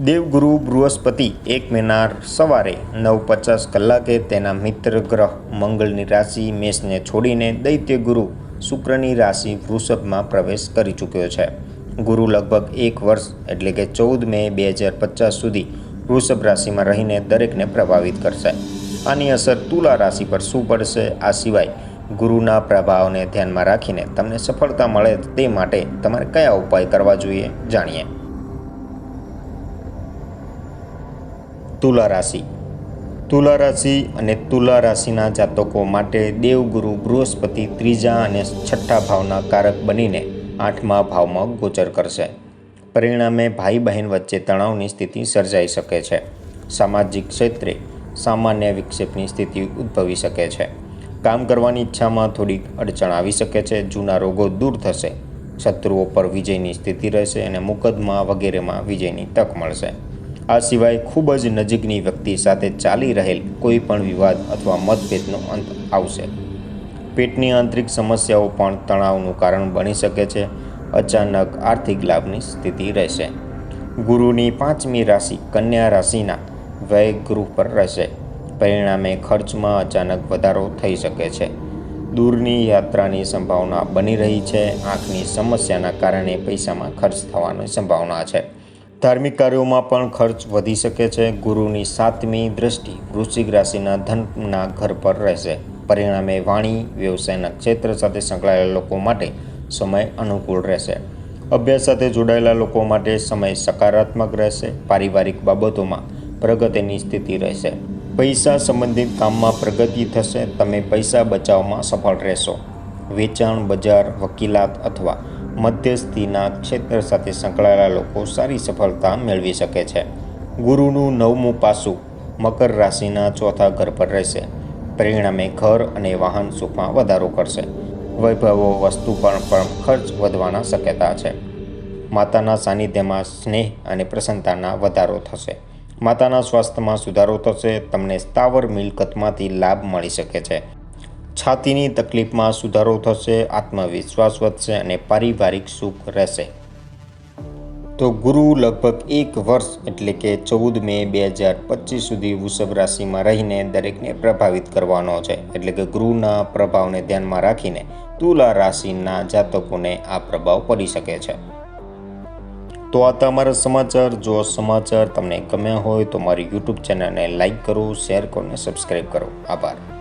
દેવગુરુ બૃહસ્પતિ એક મેના સવારે નવ પચાસ કલાકે તેના મિત્ર ગ્રહ મંગળની રાશિ મેષને છોડીને દૈત્ય ગુરુ શુક્રની રાશિ વૃષભમાં પ્રવેશ કરી ચૂક્યો છે. ગુરુ લગભગ એક વર્ષ એટલે કે ચૌદ મે બે હજાર પચાસ સુધી વૃષભ રાશિમાં રહીને દરેકને પ્રભાવિત કરશે. આની અસર તુલા રાશિ પર શું પડશે? આ સિવાય ગુરુના પ્રભાવને ધ્યાનમાં રાખીને તમને સફળતા મળે તે માટે તમારે કયા ઉપાય કરવા જોઈએ? જાણીએ. તુલા રાશિ. તુલા રાશિ અને તુલા રાશિના જાતકો માટે દેવગુરુ બૃહસ્પતિ ત્રીજા અને છઠ્ઠા ભાવના કારક બનીને આઠમા ભાવમાં ગોચર કરશે. પરિણામે ભાઈ બહેન વચ્ચે તણાવની સ્થિતિ સર્જાઈ શકે છે. સામાજિક ક્ષેત્રે સામાન્ય વિક્ષેપની સ્થિતિ ઉદ્ભવી શકે છે. કામ કરવાની ઈચ્છામાં થોડીક અડચણ આવી શકે છે, જૂના રોગો દૂર થશે. શત્રુઓ પર વિજયની સ્થિતિ રહેશે અને મુકદમા વગેરેમાં વિજયની તક મળશે. આ સિવાય ખૂબ જ નજીકની વ્યક્તિ સાથે ચાલી રહેલ કોઈ પણ વિવાદ અથવા મતભેદનો અંત આવશે. પેટની આંતરિક સમસ્યાઓ પણ તણાવનું કારણ બની શકે છે. અચાનક આર્થિક લાભની સ્થિતિ રહેશે. ગુરુની પાંચમી રાશિ કન્યા રાશિના વ્યય ગૃહ પર રહેશે. પરિણામે ખર્ચમાં અચાનક વધારો થઈ શકે છે. દૂરની યાત્રાની સંભાવના બની રહી છે. આંખની સમસ્યાના કારણે પૈસામાં ખર્ચ થવાની સંભાવના છે. ધાર્મિક કાર્યોમાં પણ ખર્ચ વધી શકે છે. ગુરુની સાતમી દ્રષ્ટિ વૃશ્ચિક રાશિના ધનના ઘર પર રહેશે. પરિણામે વાણી, વ્યવસાયના ક્ષેત્ર સાથે સંકળાયેલા લોકો માટે સમય અનુકૂળ રહેશે. અભ્યાસ સાથે જોડાયેલા લોકો માટે સમય સકારાત્મક રહેશે. પારિવારિક બાબતોમાં પ્રગતિની સ્થિતિ રહેશે. પૈસા સંબંધિત કામમાં પ્રગતિ થશે. તમે પૈસા બચાવમાં સફળ રહેશો. વેચાણ, બજાર, વકીલાત અથવા મધ્યસ્થીના ક્ષેત્ર સાથે સંકળાયેલા લોકો સારી સફળતા મેળવી શકે છે. ગુરુનું નવમું પાસું મકર રાશિના ચોથા ઘર પર રહેશે. પરિણામે ઘર અને વાહન સુખમાં વધારો કરશે. વૈભવો વસ્તુ પર પણ ખર્ચ વધવાના શક્યતા છે. માતાના સાનિધ્યમાં સ્નેહ અને પ્રસન્નતાના વધારો થશે. માતાના સ્વાસ્થ્યમાં સુધારો થશે. તમને સ્થાવર મિલકતમાંથી લાભ મળી શકે છે. છાતીની તકલીફમાં સુધારો થશે, આત્મવિશ્વાસ વધશે અને પારિવારિક સુખ રહેશે. તો ગુરુ લગભગ એક વર્ષ એટલે કે ચૌદ મે બે હજાર પચીસ સુધી વૃષભ રાશિમાં રહીને દરેકને પ્રભાવિત કરવાનો છે. એટલે કે ગુરુના પ્રભાવને ધ્યાનમાં રાખીને તુલા રાશિના જાતકોને આ પ્રભાવ પડી શકે છે. તો આ તમારા સમાચાર. જો સમાચાર તમને ગમ્યા હોય તો મારી યુટ્યુબ ચેનલને લાઇક કરો, શેર કરો અને સબસ્ક્રાઈબ કરો. આભાર.